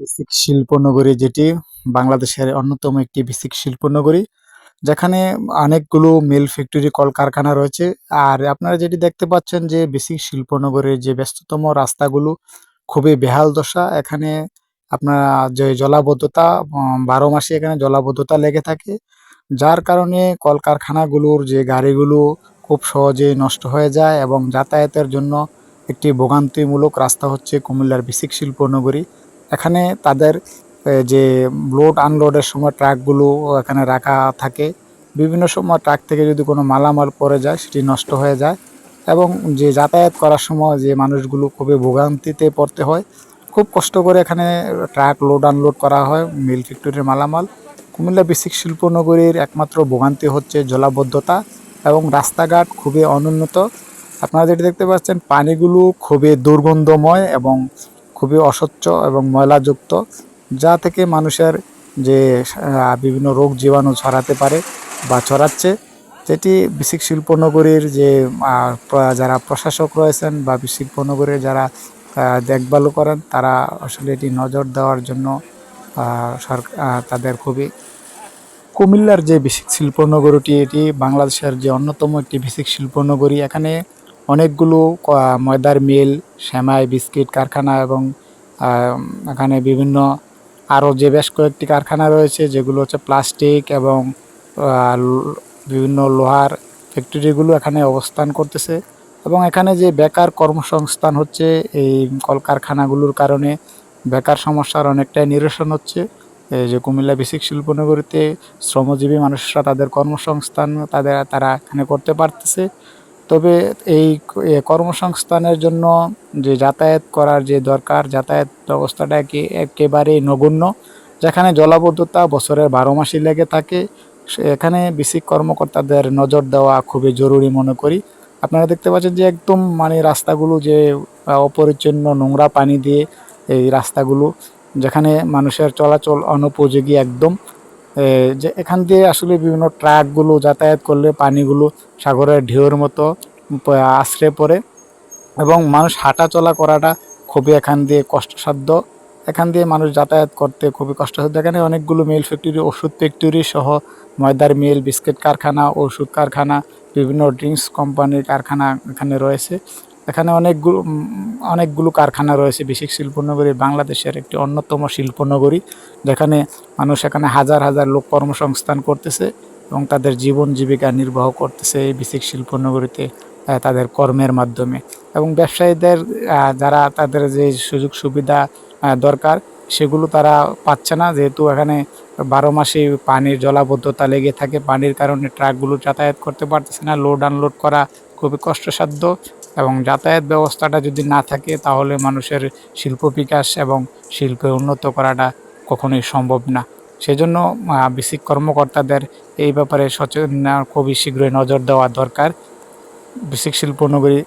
Basic শিল্পনগরী যেটি বাংলাদেশের অন্যতম একটি বেসিক শিল্পনগরী যেখানে অনেকগুলো মিল ফ্যাক্টরি, কলকারখানা রয়েছে। আর আপনারা যেটি দেখতে পাচ্ছেন যে বেসিক শিল্পনগরীর যে ব্যস্ততম রাস্তাগুলো খুবই বেহাল দশা। এখানে আপনার যে জলাবদ্ধতা বারো মাসে এখানে জলাবদ্ধতা লেগে থাকে, যার কারণে কলকারখানাগুলোর যে গাড়িগুলো খুব সহজেই নষ্ট হয়ে যায় এবং যাতায়াতের জন্য একটি ভোগান্তিমূলক রাস্তা হচ্ছে কুমিল্লার বেসিক শিল্পনগরী এখানে তাদের যে লোড আনলোডের সময় ট্রাকগুলো এখানে রাখা থাকে, বিভিন্ন সময় ট্রাক থেকে যদি কোনো মালামাল পড়ে যায়, সেটি নষ্ট হয়ে যায় এবং যে যাতায়াত করার সময় যে মানুষগুলো খুবই ভোগান্তিতে পড়তে হয়, খুব কষ্ট করে এখানে ট্রাক লোড আনলোড করা হয় মিল ফ্যাক্টরির মালামাল। কুমিল্লা বেসিক শিল্পনগরীর একমাত্র ভোগান্তি হচ্ছে জলাবদ্ধতা এবং রাস্তাঘাট খুবই অনুন্নত। আপনারা যেটি দেখতে পাচ্ছেন, পানিগুলো খুবই দুর্গন্ধময় এবং খুবই অস্বচ্ছ এবং ময়লাযুক্ত যা থেকে মানুষের যে বিভিন্ন রোগ জীবাণু ছড়াতে পারে বা ছড়াচ্ছে যেটি বিসিক শিল্পনগরীর যে যারা প্রশাসক রয়েছেন বা শিল্পনগরীর যারা আহ, দেখভালও করেন তারা আসলে এটি নজর দেওয়ার জন্য সরকার তাদের খুবই কুমিল্লার যে বেসিক শিল্পনগরীটি এটি বাংলাদেশের যে অন্যতম একটি বেসিক শিল্পনগরী। এখানে অনেকগুলো ময়দার মিল, সেমাই, বিস্কিট কারখানা এবং এখানে বিভিন্ন আরও যে বেশ কয়েকটি কারখানা রয়েছে, যেগুলো হচ্ছে প্লাস্টিক এবং বিভিন্ন লোহার ফ্যাক্টরিগুলো এখানে অবস্থান করতেছে এবং এখানে যে বেকার কর্মসংস্থান হচ্ছে, এই কলকারখানাগুলোর কারণে বেকার সমস্যার অনেকটাই নিরসন হচ্ছে। যে কুমিল্লা বেসিক শিল্পনগরীতে শ্রমজীবী মানুষরা তাদের কর্মসংস্থান তাদের, তারা এখানে করতে পারতেছে। তবে এই কর্মসংস্থানের জন্য যে যাতায়াত করার যে দরকার, যাতায়াত ব্যবস্থাটা একে, একেবারেই নগণ্য। যেখানে জলাবদ্ধতা বছরের বারো মাসই লেগে থাকে এখানে বেসিক কর্মকর্তাদের নজর দেওয়া খুবই জরুরি মনে করি। আপনারা দেখতে পাচ্ছেন যে একদম মানে রাস্তাগুলো যে অপরিচ্ছন্ন নোংরা পানি দিয়ে এই রাস্তাগুলো, যেখানে মানুষের চলাচল অনুপযোগী একদম। যে এখান দিয়ে আসলে বিভিন্ন ট্রাকগুলো যাতায়াত করলে পানিগুলো সাগরের ঢেউয়ের মতো আশ্রে পড়ে এবং মানুষ হাঁটা চলা করাটা খুবই এখান দিয়ে কষ্টসাধ্য। এখান দিয়ে মানুষ যাতায়াত করতে খুবই কষ্টসাধ্য। এখানে অনেকগুলো মিল ফ্যাক্টরি, ওষুধ ফ্যাক্টরি সহ ময়দার মিল, বিস্কিট কারখানা, ওষুধ কারখানা, বিভিন্ন ড্রিঙ্কস কোম্পানির কারখানা এখানে রয়েছে। এখানে অনেকগুলো অনেকগুলো কারখানা রয়েছে বেসিক শিল্পনগরী, বাংলাদেশের একটি অন্যতম শিল্পনগরী। যেখানে মানুষ এখানে হাজার হাজার লোক কর্মসংস্থান করতেছে এবং তাদের জীবন জীবিকা নির্বাহ করতেছে এই বেসিক শিল্পনগরীতে তাদের কর্মের মাধ্যমে। এবং ব্যবসায়ীদের যারা তাদের যে সুযোগ সুবিধা দরকার, সেগুলো তারা পাচ্ছে না। যেহেতু এখানে বারো মাসে পানির জলাবদ্ধতা লেগে থাকে, পানির কারণে ট্রাকগুলো যাতায়াত করতে পারতেছে না। লোড আনলোড করা খুবই কষ্টসাধ্য এবং যাতায়াত ব্যবস্থাটা যদি না থাকে, তাহলে মানুষের শিল্প বিকাশ এবং শিল্পে উন্নত করাটা কখনোই সম্ভব না। সেজন্য বিসিক কর্মকর্তাদের এই ব্যাপারে সচেতন, খুবই শীঘ্রই নজর দেওয়া দরকার। বেসিক শিল্পনগরী